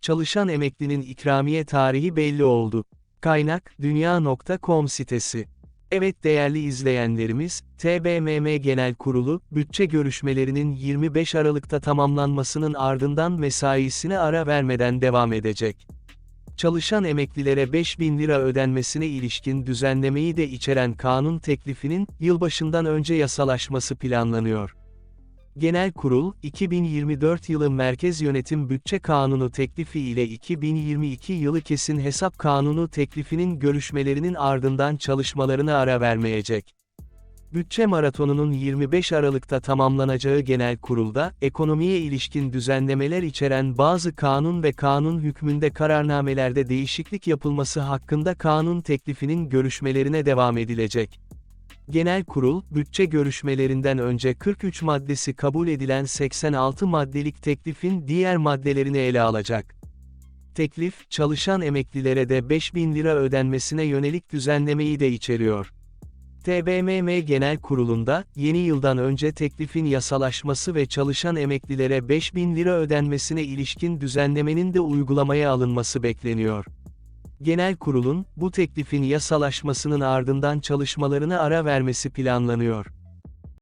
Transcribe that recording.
çalışan emeklinin ikramiye tarihi belli oldu. Kaynak, dünya.com sitesi. Evet değerli izleyenlerimiz, TBMM Genel Kurulu, bütçe görüşmelerinin 25 Aralık'ta tamamlanmasının ardından mesaisine ara vermeden devam edecek. Çalışan emeklilere 5000 lira ödenmesine ilişkin düzenlemeyi de içeren kanun teklifinin, yılbaşından önce yasalaşması planlanıyor. Genel Kurul, 2024 yılı Merkez Yönetim Bütçe Kanunu teklifi ile 2022 yılı Kesin Hesap Kanunu teklifinin görüşmelerinin ardından çalışmalarına ara vermeyecek. Bütçe maratonunun 25 Aralık'ta tamamlanacağı genel kurulda, ekonomiye ilişkin düzenlemeler içeren bazı kanun ve kanun hükmünde kararnamelerde değişiklik yapılması hakkında kanun teklifinin görüşmelerine devam edilecek. Genel kurul, bütçe görüşmelerinden önce 43 maddesi kabul edilen 86 maddelik teklifin diğer maddelerini ele alacak. Teklif, çalışan emeklilere de 5000 lira ödenmesine yönelik düzenlemeyi de içeriyor. TBMM Genel Kurulu'nda, yeni yıldan önce teklifin yasalaşması ve çalışan emeklilere 5000 lira ödenmesine ilişkin düzenlemenin de uygulamaya alınması bekleniyor. Genel Kurul'un, bu teklifin yasalaşmasının ardından çalışmalarına ara vermesi planlanıyor.